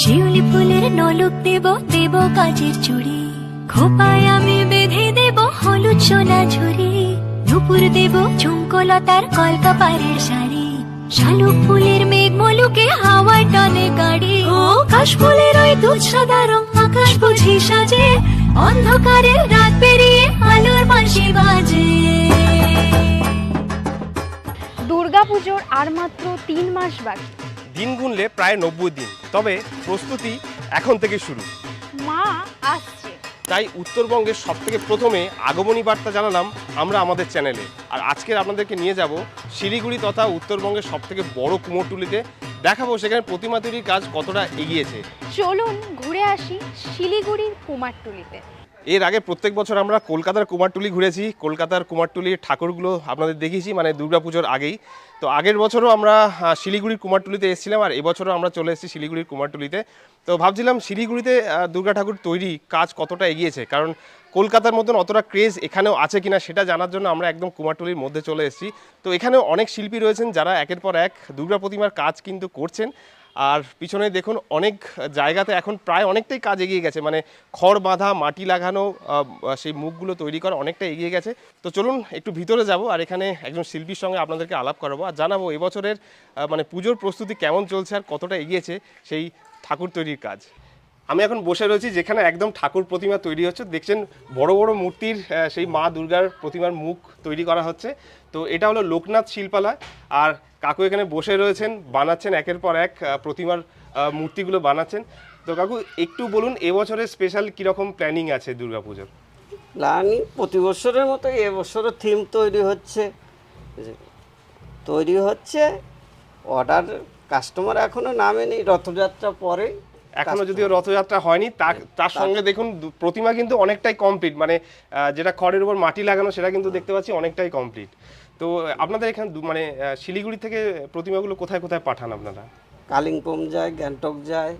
শিউলি ফুলের নলক দেব দেব কাজের চুড়ি। খোপায় আমি বেঁধে দেব হলুদ সোনা ঝুড়ি দুপুর দেব ঝুমকলতার কলকা পাড়ের শাড়ি। শালুক ফুলের মেঘ মলুকে হাওয়া টানে গাড়ি। ও কাশ ফুলের ওই দুধ সাদা রং আকাশ বুঝি সাজে। অন্ধকারের রাত পেরিয়ে আলোর বাঁশি বাজে। দুর্গাপুজোর আর মাত্র তিন মাস বাকি। দিন গুনলে প্রায় নব্বই দিন। তবে প্রস্তুতি এখন থেকে শুরু। মা আসছে। তাই উত্তরবঙ্গের সব থেকে প্রথমে আগমনী বার্তা জানালাম আমরা আমাদের চ্যানেলে। আর আজকের আপনাদেরকে নিয়ে যাব শিলিগুড়ি তথা উত্তরবঙ্গের সব থেকে বড় কুমোরটুলিতে। দেখাবো সেখানে প্রতিমা তৈরির কাজ কতটা এগিয়েছে। চলুন ঘুরে আসি শিলিগুড়ির কুমারটুলিতে। এর আগে প্রত্যেক বছর আমরা কলকাতার কুমারটুলি ঘুরেছি। কলকাতার কুমারটুলির ঠাকুরগুলো আপনাদের দেখিয়েছি মানে দুর্গাপুজোর আগেই। তো আগের বছরও আমরা শিলিগুড়ির কুমারটুলিতে এসেছিলাম আর এবছরও আমরা চলে এসেছি শিলিগুড়ির কুমারটুলিতে। তো ভাবছিলাম শিলিগুড়িতে দুর্গা ঠাকুর তৈরি কাজ কতটা এগিয়েছে? কারণ কলকাতার মতন অতটা ক্রেজ এখানেও আছে কিনা সেটা জানার জন্য আমরা একদম কুমারটুলির মধ্যে চলে এসেছি। তো এখানেও অনেক শিল্পী রয়েছেন যারা একের পর এক দুর্গা প্রতিমার কাজ কিন্তু করছেন। আর পিছনে দেখুন অনেক জায়গাতে এখন প্রায় অনেকটাই কাজ এগিয়ে গেছে। মানে খড় বাঁধা, মাটি লাগানো সেই মুখগুলো তৈরি করা অনেকটা এগিয়ে গেছে। তো চলুন একটু ভিতরে যাব আর এখানে একজন শিল্পীর সঙ্গে আপনাদেরকে আলাপ করাবো আর জানাব এবছরের মানে পুজোর প্রস্তুতি কেমন চলছে আর কতটা এগিয়েছে সেই ঠাকুর তৈরির কাজ। আমি এখন বসে রয়েছি যেখানে একদম ঠাকুর প্রতিমা তৈরি হচ্ছে। দেখছেন বড় বড় মূর্তির সেই মা দুর্গার প্রতিমার মুখ তৈরি করা হচ্ছে। তো এটা হলো লোকনাথ শিল্পালয়। আর কাকু এখানে বসে রয়েছেন বানাচ্ছেন একের পর এক প্রতিমার মূর্তিগুলো বানাচ্ছেন। তো কাকু একটু বলুন এবছরের স্পেশাল কীরকম প্ল্যানিং আছে দুর্গাপুজোর? প্ল্যানিং প্রতি বছরের মতো এবছরও থিম তৈরি হচ্ছে। তৈরি হচ্ছে অর্ডার কাস্টমার এখনও নামেনি রথযাত্রা পরে। এখনও যদিও রথযাত্রা হয়নি তার তার সঙ্গে দেখুন প্রতিমা কিন্তু অনেকটাই কমপ্লিট মানে যেটা খড়ের উপর মাটি লাগানো সেটা কিন্তু দেখতে পাচ্ছি অনেকটাই কমপ্লিট তো, আপনাদের এখানে মানে শিলিগুড়ি থেকে প্রতিমাগুলো কোথায় কোথায় পাঠান আপনারা? কালিম্পং যায়, গ্যাংটক যায়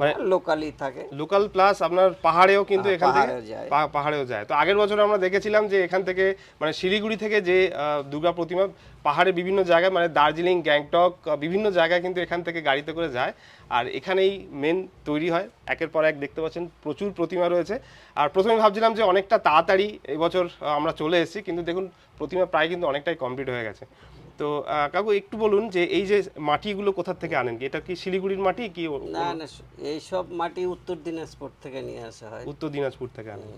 মানে লোকালি থাকে। লোকাল প্লাস আপনার পাহাড়েও কিন্তু হ্যাঁ, এখান থেকে পাহাড়েও যায়। পাহাড়েও যায়। তো আগের বছর আমরা দেখেছিলাম যে এখান থেকে মানে শিলিগুড়ি থেকে যে দুর্গা প্রতিমা পাহাড়ে বিভিন্ন জায়গায় মানে দার্জিলিং গ্যাংটক বিভিন্ন জায়গায় কিন্তু এখান থেকে গাড়িতে করে যায়। আর এখানেই মেন তৈরি হয়। একের পর এক দেখতে পাচ্ছেন প্রচুর প্রতিমা রয়েছে। আর প্রথমে ভাবছিলাম যে অনেকটা তাড়াতাড়ি এবছর আমরা চলে এসেছি। কিন্তু দেখুন প্রতিমা প্রায় কিন্তু অনেকটাই কমপ্লিট হয়ে গেছে। তো কাকু একটু বলুন যে এই যে মাটিগুলো কোথা থেকে আনেন কি? এটা কি শিলিগুড়ির মাটি কি না না এইসব মাটি উত্তর দিনাজপুর থেকে নিয়ে আসা হয়। উত্তর দিনাজপুর থেকে আনেন।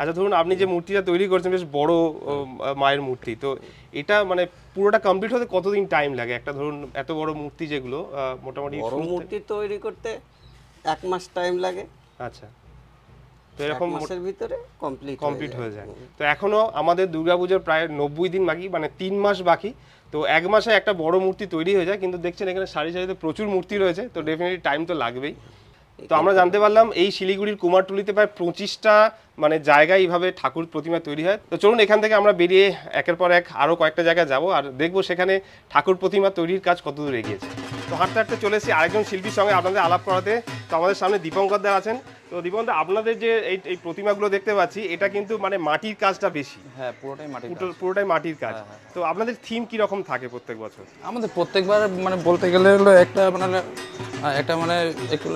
আচ্ছা ধরুন আপনি যে মূর্তিটা তৈরি করছেন বেশ বড় মায়ের মূর্তি তো এটা মানে পুরোটা কমপ্লিট হতে কতদিন টাইম লাগে? একটা ধরুন এত বড় মূর্তি যেগুলো মোটামুটি বড় মূর্তি তৈরি করতে এক মাস টাইম লাগে। আচ্ছা। তো এরকম মাসের ভিতরে কমপ্লিট কমপ্লিট হয়ে যায়। তো এখনও আমাদের দুর্গাপুজোর প্রায় নব্বই দিন বাকি মানে তিন মাস বাকি। তো এক মাসে একটা বড় মূর্তি তৈরি হয়ে যায় কিন্তু দেখছেন এখানে সারি সারিতে প্রচুর মূর্তি রয়েছে তো ডেফিনেটলি টাইম তো লাগবেই। তো আমরা জানতে পারলাম এই শিলিগুড়ির কুমারটুলিতে প্রায় পঁচিশটা মানে জায়গায় এইভাবে ঠাকুর প্রতিমা তৈরি হয়। তো চলুন এখান থেকে আমরা বেরিয়ে একের পর এক আরও কয়েকটা জায়গায় যাব আর দেখব সেখানে ঠাকুর প্রতিমা তৈরির কাজ কতদূর এগিয়েছে। তো হাঁটতে হাঁটতে চলে এসেছি আরেকজন শিল্পীর সঙ্গে আপনাদের আলাপ করাতে। তো আমাদের সামনে দীপঙ্কর দা আছেন। তো দীপঙ্কর আপনাদের যে এই এই প্রতিমাগুলো দেখতে পাচ্ছি এটা কিন্তু মানে মাটির কাজটা বেশি। হ্যাঁ পুরোটাই মাটির পুরো- পুরোটাই মাটির কাজ। তো আপনাদের থিম কি রকম থাকে প্রত্যেক বছর? আমাদের প্রত্যেকবার মানে বলতে গেলে হলো একটা মানে একটা মানে একটু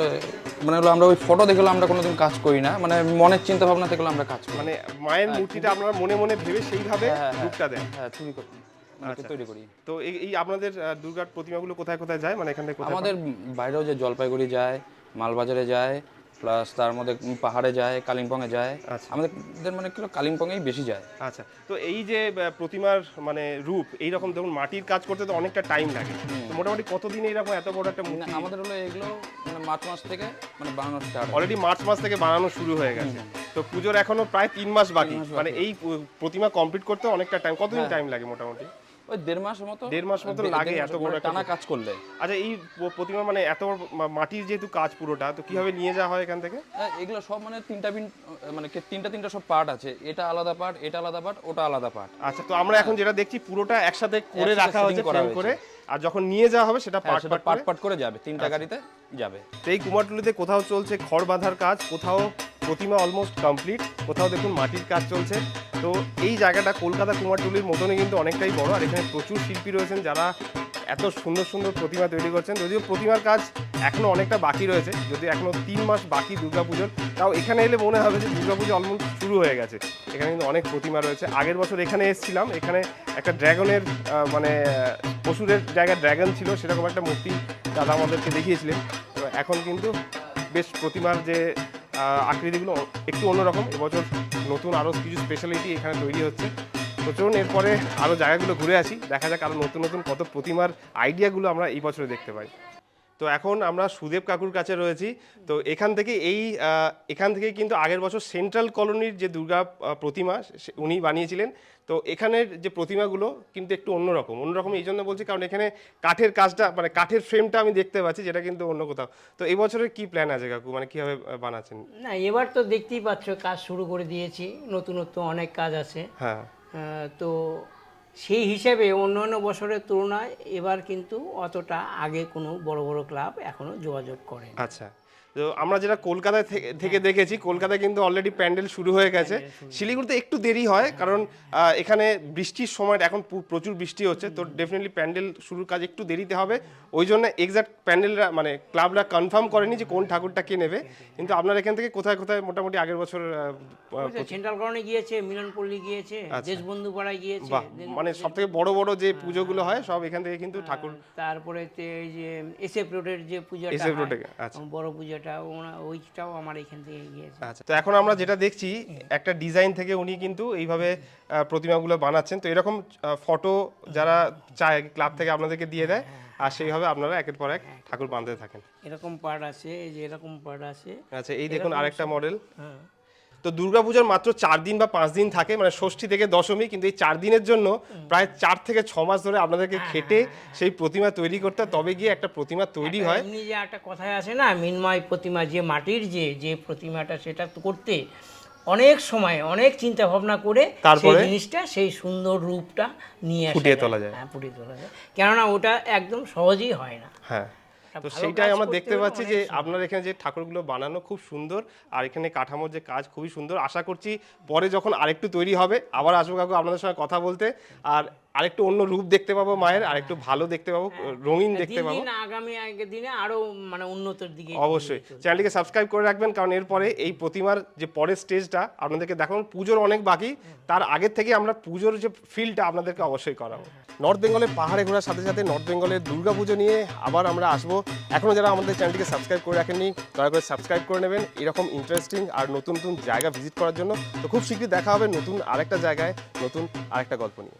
মানে হলো আমরা ওই ফটো দেখে হলো আমরা কোনোদিন কাজ করি না। মানে মনের চিন্তা ভাবনা থেকে হলো আমরা কাজ করি। মানে মায়ের মূর্তিটা আপনারা মনে মনে ভেবে সেইভাবে হ্যাঁ, হ্যাঁ, রূপটা দেন। হ্যাঁ তৈরি করি। মানে আচ্ছা। তৈরি করি। তো এই আপনাদের দুর্গার প্রতিমাগুলো কোথায় কোথায় যায়? মানে এখান আমাদের বাইরেও যে জলপাইগুড়ি যায় মালবাজারে যায় প্লাস তার মধ্যে পাহাড়ে যায় কালিম্পংয়ে যায়। আচ্ছা। আমাদের মানে কি হলো কালিম্পংয়েই বেশি যায়। আচ্ছা তো এই যে প্রতিমার মানে রূপ এই রকম দেখুন মাটির কাজ করতে তো অনেকটা টাইম লাগে। তো মোটামুটি কতদিন এইরকম এত বড় একটা আমাদের হলো এগুলো মানে মার্চ মাস থেকে মানে বানানো স্টার্ট অলরেডি মার্চ মাস থেকে বানানো শুরু হয়ে গেছে। তো পুজোর এখনও প্রায় তিন মাস বাকি। মানে এই প্রতিমা কমপ্লিট করতে অনেকটা টাইম কতদিন টাইম লাগে মোটামুটি? ওই দেড় মাস মতো? দেড় মাস মতো লাগে এত বড় টানা কাজ করলে। আচ্ছা এই প্রতিমা মানে এত বড় মাটির যেহেতু কাজ পুরোটা তো কীভাবে নিয়ে যাওয়া হয় এখান থেকে? হ্যাঁ, এগুলো সব মানে তিনটা বিন মানে তিনটা তিনটা সব পার্ট আছে। এটা আলাদা পার্ট এটা আলাদা পার্ট ওটা আলাদা পার্ট। আচ্ছা তো আমরা এখন যেটা দেখছি পুরোটা একসাথে করে রাখা হয়েছে করা করে আর যখন নিয়ে যাওয়া হবে সেটা পার্ট সেটা পার্ট পার্ট পার্ট করে যাবে তিনটা গাড়িতে যাবে। তো এই কুমারটুলিতে কোথাও চলছে খড় বাঁধার কাজ কোথাও প্রতিমা অলমোস্ট কমপ্লিট কোথাও দেখুন মাটির কাজ চলছে। তো এই জায়গাটা কলকাতা কুমারটুলির মতনই কিন্তু অনেকটাই বড়, আর এখানে প্রচুর শিল্পী রয়েছেন যারা এত সুন্দর সুন্দর প্রতিমা তৈরি করছেন। যদিও প্রতিমার কাজ এখনও অনেকটা বাকি রয়েছে যদি এখনও তিন মাস বাকি দুর্গাপুজোর। তাও এখানে এলে মনে হবে যে দুর্গাপুজো অলমোস্ট শুরু হয়ে গেছে। এখানে কিন্তু অনেক প্রতিমা রয়েছে। আগের বছর এখানে এসেছিলাম, এখানে একটা ড্রাগনের মানে পশুদের জায়গায় ড্রাগন ছিল, সেরকম একটা মূর্তি দাদা আমাদেরকে দেখিয়েছিলেন। এখন কিন্তু বেশ প্রতিমার যে আকৃতিগুলো একটু অন্যরকম। এবছর নতুন আরও কিছু স্পেশালিটি এখানে তৈরি হচ্ছে। তো চলুন, এরপরে আরও জায়গাগুলো ঘুরে আসি। দেখা যাক আরও নতুন নতুন কত প্রতিমার আইডিয়াগুলো আমরা এই বছরে দেখতে পাই। তো এখন আমরা সুদেব কাকুর কাছে রয়েছি। তো এখান থেকে এই এখান থেকে কিন্তু আগের বছর সেন্ট্রাল কলোনির যে দুর্গা প্রতিমা উনি বানিয়েছিলেন। তো এখানের যে প্রতিমাগুলো কিন্তু একটু অন্যরকম অন্যরকম এই জন্য বলছি কারণ এখানে কাঠের কাজটা মানে কাঠের ফ্রেমটা আমি দেখতে পাচ্ছি যেটা কিন্তু অন্য কোথাও। তো এই বছরের কি প্ল্যান আছে কাকু? মানে কীভাবে বানাচ্ছেন? না এবার তো দেখতেই পাচ্ছ কাজ শুরু করে দিয়েছি। নতুনত্ব অনেক কাজ আছে। হ্যাঁ। তো সেই হিসেবে অন্যান্য অন্য বছরের তুলনায় এবার কিন্তু অতটা আগে কোনো বড় বড় ক্লাব এখনও যোগাযোগ করে আচ্ছা। তো আমরা যেটা কলকাতায় থেকে- থেকে দেখেছি কলকাতায় কিন্তু অলরেডি প্যান্ডেল শুরু হয়ে গেছে। শিলিগুড়িতে একটু দেরি হয় কারণ এখানে বৃষ্টির সময় এখন প্রচুর বৃষ্টি হচ্ছে তো ডেফিনেটলি প্যান্ডেল শুরুর কাজ একটু দেরিতে হবে। ওই জন্য এক্সাক্ট প্যান্ডেলরা মানে ক্লাবরা কনফার্ম করেনি যে কোন ঠাকুরটা কে নেবে। কিন্তু আপনার এখান থেকে কোথায় কোথায় মোটামুটি আগের বছর সেন্ট্রাল কলোনি গিয়েছে মিলনপল্লী গিয়েছে দেশবন্ধু পাড়ায় গিয়েছে মানে সব থেকে বড় বড় যে পুজোগুলো হয় সব এখান থেকে কিন্তু ঠাকুর তারপরে এই যে এসএফ রোডের যে পূজাটা হয়, রোডে, আচ্ছা। বড় পূজাটা ওনা- ওইটাও আমার এখান থেকে গিয়েছে। আচ্ছা তো এখন আমরা যেটা দেখছি একটা ডিজাইন থেকে উনি কিন্তু এইভাবে প্রতিমাগুলো বানাচ্ছেন। তো এরকম ফটো যারা চায় ক্লাব থেকে আপনাদেরকে দিয়ে দেয় আর সেইভাবে আপনারা একের পর এক ঠাকুর বাঁধতে থাকেন। এরকম পার্ট আছে এই যে এরকম পার্ট আছে। আচ্ছা এই দেখুন আরেকটা মডেল। হ্যাঁ। তো দুর্গাপূজার মাত্র চার দিন বা পাঁচ দিন থাকে মানে ষষ্ঠী থেকে দশমী কিন্তু এই চার দিনের জন্য প্রায় চার থেকে ছ মাস ধরে আপনাদেরকে খেটে সেই প্রতিমা তৈরি করতে হয়, তবে গিয়ে একটা প্রতিমা তৈরি হয়। এমনি যে একটা কথায় আছে না মিনময় প্রতিমা যে মাটির যে যে প্রতিমাটা সেটা তো করতে অনেক সময় অনেক চিন্তা ভাবনা করে সেই তারপরে? জিনিসটা সেই সুন্দর রূপটা নিয়ে আসা ফুটিয়ে তোলা যায়। হ্যাঁ ফুটিয়ে তোলা যায়। কেননা ওটা একদম সহজেই হয় না। হ্যাঁ। তো সেইটাই আমরা দেখতে পাচ্ছি যে আপনার এখানে যে ঠাকুরগুলো বানানো খুব সুন্দর আর এখানে কাঠামোর যে কাজ খুবই সুন্দর। আশা করছি পরে যখন আরেকটু তৈরি হবে আবার আসব কাকু আপনাদের সঙ্গে কথা বলতে। আর আরেকটু অন্য রূপ দেখতে পাবো মায়ের আরেকটু ভালো দেখতে পাবো রঙিন দেখতে পাবো। আগামী দিনে আরও মানে উন্নতির দিকে অবশ্যই। চ্যানেলটিকে সাবস্ক্রাইব করে রাখবেন কারণ এরপরে এই প্রতিমার যে পরের স্টেজটা আপনাদেরকে দেখাবো পুজোর অনেক বাকি। তার আগের থেকে আমরা পুজোর যে ফিলটা আপনাদেরকে অবশ্যই করাবো। নর্থ বেঙ্গলের পাহাড়ে ঘোরার সাথে সাথে নর্থ বেঙ্গলের দুর্গাপুজো নিয়ে আবার আমরা আসব। এখনও যারা আমাদের চ্যানেলটিকে সাবস্ক্রাইব করে রাখেননি দয়া করে সাবস্ক্রাইব করে নেবেন। এরকম ইন্টারেস্টিং আর নতুন নতুন জায়গা ভিজিট করার জন্য। তো খুব শীঘ্রই দেখা হবে নতুন আরেকটা জায়গায় নতুন আরেকটা গল্প নিয়ে।